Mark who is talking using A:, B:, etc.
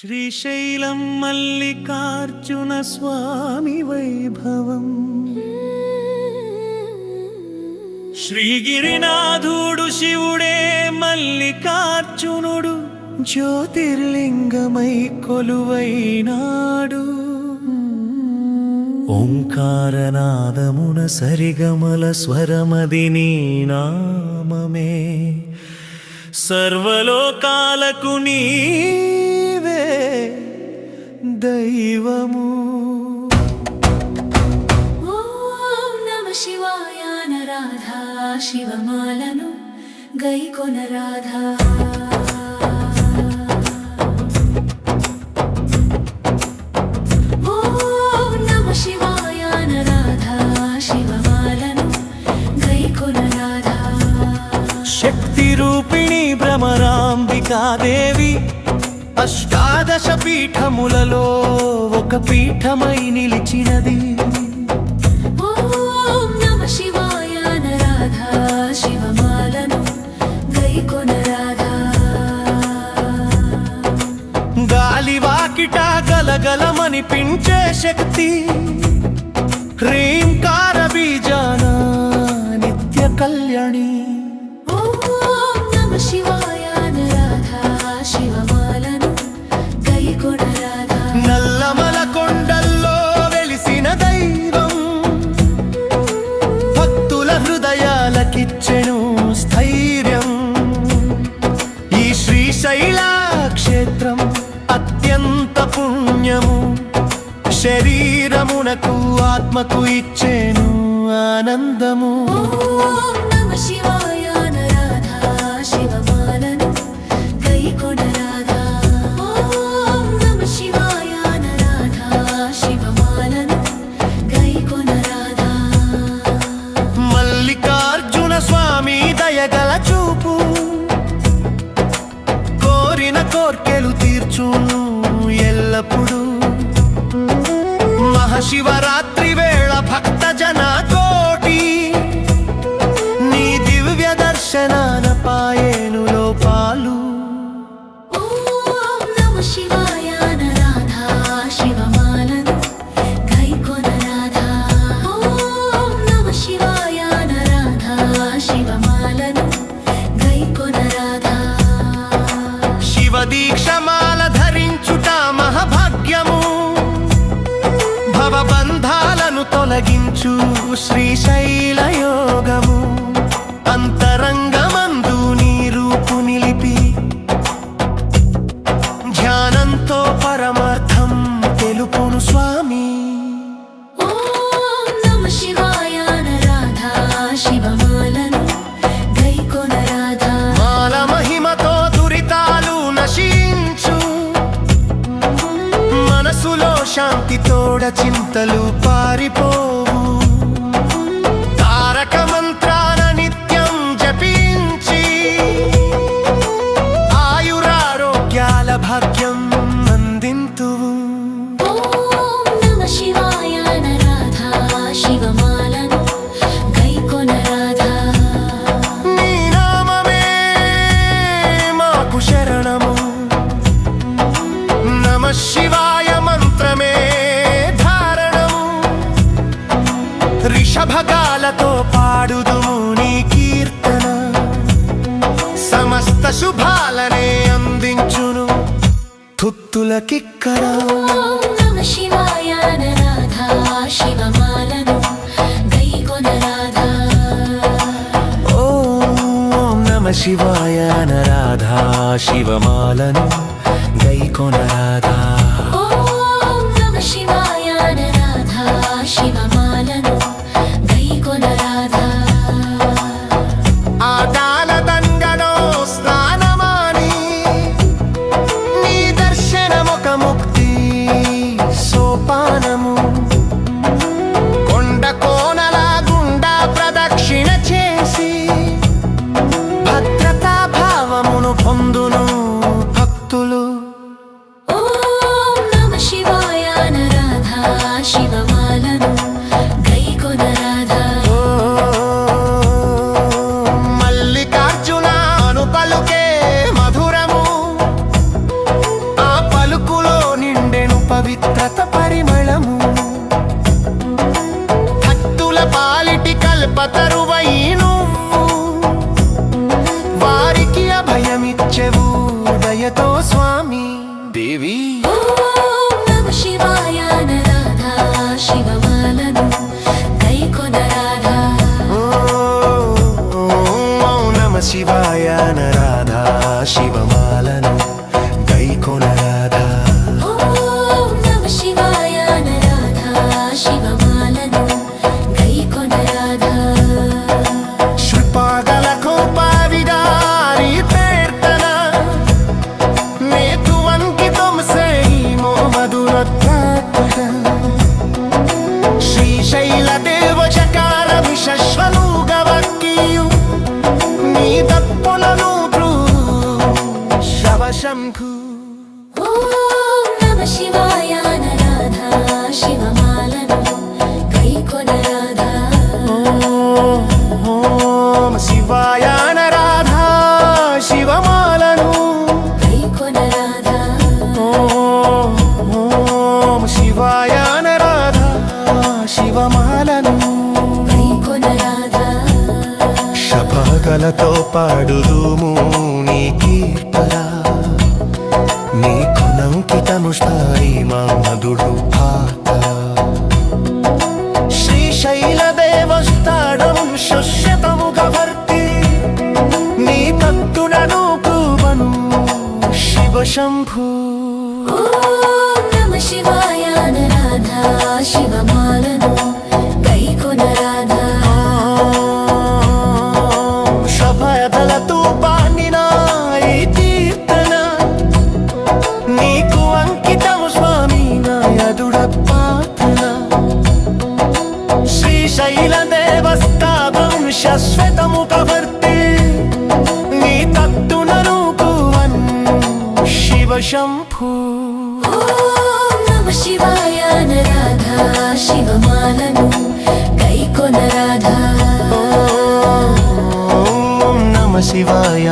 A: శ్రీశైలం మల్లికార్జున స్వామి వైభవం. శ్రీగిరినాథుడు శివుడే మల్లికార్జునుడు జ్యోతిర్లింగమై కొలువైనాడు. ఓంకారనాదమున సరిగమల స్వరమదిని నామమే. సర్వలోకాలకు
B: నీ శివమాలను గైకొన రాధా. ఓం
A: శక్తి రూపిణి భ్రమరాంబికాదేవి అష్టాదశ పీఠములలో ఒక పీఠమై నిలిచినది. గలగలమనిపించే శక్తి. హ్రీంకార బీజాన నిత్య కళ్యాణి. నల్లమల కొండల్లో వెలిసిన దైవం. భక్తుల హృదయాలకిచ్చెను స్థైర్యం. ఈ శ్రీశైల క్షేత్రం అత్యంత పుణ్యము శరీరమునకు ఆత్మకు ఇచ్చేను ఆనందము. మల్లికార్జున స్వామి దయగల చూపు కోరిన కోర్కెలు తీర్చును తొలగించు శ్రీశైల యోగము శాంతి తోడ చింతలు పారిపోవు. తారక మంత్రాల నిత్యం జపించి ఆయురారోగ్యాల భాగ్యం అందింతువు.
B: ఓం నమ శివాయ నరాధా శివమాలను గైకొన రాధా.
A: నీ నామమే మాకు శరణము. నమ శివాయ శుభాలనే అందించును. తుత్తుల కిక్కర
B: శివాయ నరాధా శివమాలను. గైకొన రాధా
A: ఓం నమ శివాయ శివమాలను. గైకొన రాధా పవిత్రత పరిమళము. భక్తుల పాలిటి కల్పతరువై నువ్వు. వారికి అభయమిచ్చెవు దయతో స్వామి. దేవి
B: ఓం రాధా
A: శపగలతో పాడుదుము నీ కీర్తన. కునంకితము స్థాయి మా మధుడు పాత శ్రీశైల దేవస్థానం శుశ్యతముగా భర్తి నీ భక్తుడను కూవను శివ శంభూ నీకు అంకితము స్వామి నా యదుడ పాత్ర శ్రీశైల దేవస్థానం శాశ్వతము కవర్తి నీ తత్తునను శివ శంభూ.
B: శివాయ నరాధా శివమాలను గైకొన రాధా.
A: నమ శివాయ